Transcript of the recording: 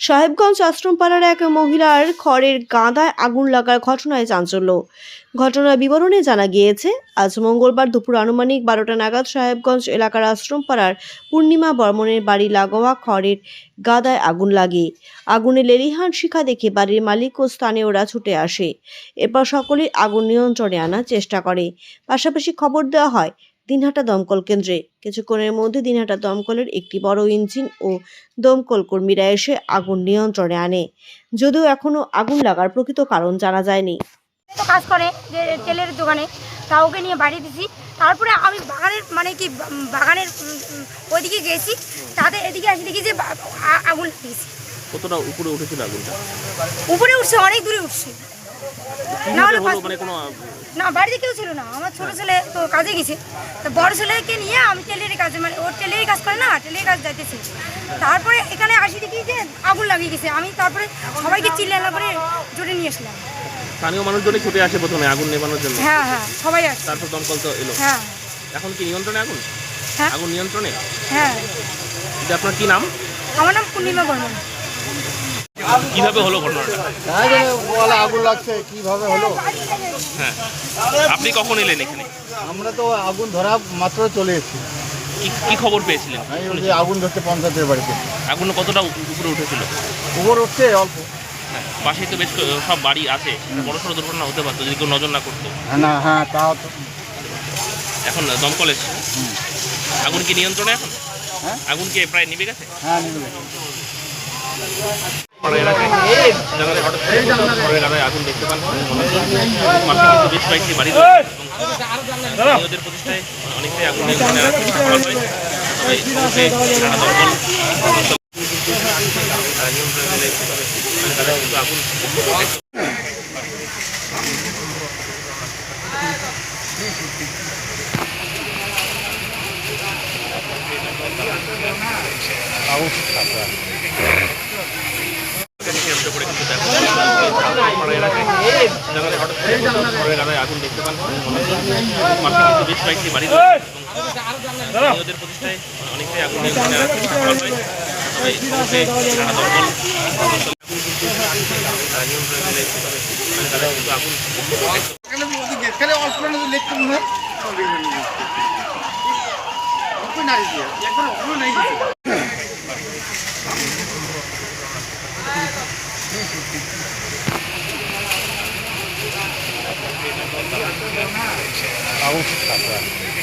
সাহেবগঞ্জ আশ্রমপাড়ার এক মহিলার খড়ের গাদায় আগুন লাগার ঘটনায় চাঞ্চল্য। ঘটনার বিবরণে জানা গিয়েছে, আজ মঙ্গলবার দুপুর আনুমানিক বারোটা নাগাদ সাহেবগঞ্জ এলাকার আশ্রমপাড়ার পূর্ণিমা বর্মনের বাড়ি লাগোয়া খড়ের গাদায় আগুন লাগে। আগুনে লেলিহান শিখা দেখে বাড়ির মালিক ও স্থানীয়রা ছুটে আসে। এরপর সকলেই আগুন নিয়ন্ত্রণে আনার চেষ্টা করে। পাশাপাশি খবর দেওয়া হয় দিনহাটা দমকল কেন্দ্রে। কিছুক্ষণের মধ্যে দিনহাটা দমকলের একটি বড় ইঞ্জিন ও দমকল কর্মীরা এসে আগুন নিয়ন্ত্রণে আনে। যদিও এখনও আগুন লাগার প্রকৃত কারণ জানা যায়নি। তো কাজ করে যে তেলের দোকানে তা ওকে নিয়ে বাড়ি দিছি। তারপরে আমি বাগানের মানে কি বাগানের ওইদিকে গেছি। তাদের এদিকে আসি দেখি যে আগুন লাগিয়েছি। কতটা উপরে উঠেছিল আগুনটা? উপরে উঠছে অনেক দূরে উঠছে। না হলে মানে কোনো না বাড়িতে কেউ ছিল না। আমার ছোট ছেলে তো কাজে গেছে। তো বড় ছেলেকে নিয়ে আমি টেলের কাজে মানে ওর টেলেরই কাজ করে না টেলের কাজ যাইতেছি। তারপরে এখানে আসি দেখি যে আগুন লাগিয়ে গেছে। আমি তারপরে সবাইকে চিল্লালা করে জোরে নিয়ে আসলাম। স্থানীয় মানুষজনই ছুটে আসে প্রথমে আগুন নেভানোর জন্য। হ্যাঁ হ্যাঁ সবাই আসছে তারপর দমকল তো এলো। হ্যাঁ। এখন কি নিয়ন্ত্রণে আগুন? হ্যাঁ। আগুন নিয়ন্ত্রণে? হ্যাঁ। আপনার কি নাম? আমার নাম পূর্ণিমা বর্মন। কীভাবে হলো ঘটনাটা? আগুন লাগছে কীভাবে হলো? হ্যাঁ। আপনি কখন এলেন এখানে? আমরা তো আগুন ধরা মাত্র চলে এসেছি। কি খবর পেয়েছিলেন? আগুন ধরতে পঞ্চায়েতের বাড়িতে। আগুন কতটা উপরে উঠেছিল? উপর উঠছে অল্প। হ্যাঁ পাশেই তো বেশ সব বাড়ি আছে। বড় সড়ো দুর্ঘটনা হতে পারতো যদি কেউ নজর না করতো। হ্যাঁ না হ্যাঁ তাও তো। এখন দমকল এসছে। আগুন কি নিয়ন্ত্রণে এখন? হ্যাঁ? আগুন কি প্রায় নিভে গেছে? হ্যাঁ নিবে। পাড়া এলাকায় জানালে হঠাৎ করে ঘরের গাদায় আগুন দেখতে পান পাশে কিন্তু বেশ কয়েকটি বাড়ি রয়েছে এবং স্থানীয়দের প্রতিষ্ঠায় অনেকটাই আগুন নিয়ন্ত্রণে রাখতে সফল হয় তবে অবশ্যই নানা দমকল তারা নিয়ন্ত্রণে দিলে তবে মানে তাদের কিন্তু আগুন কেন্দ্র করে কিন্তু দেখা যায় পাড়া এলাকায় জানালে হঠাৎ করে ঘরের প্রতিষ্ঠায় অনেকটাই আগুন নিয়ন্ত্রণে রাখতে সফল হয় তবে অবশ্যই নানা দমকল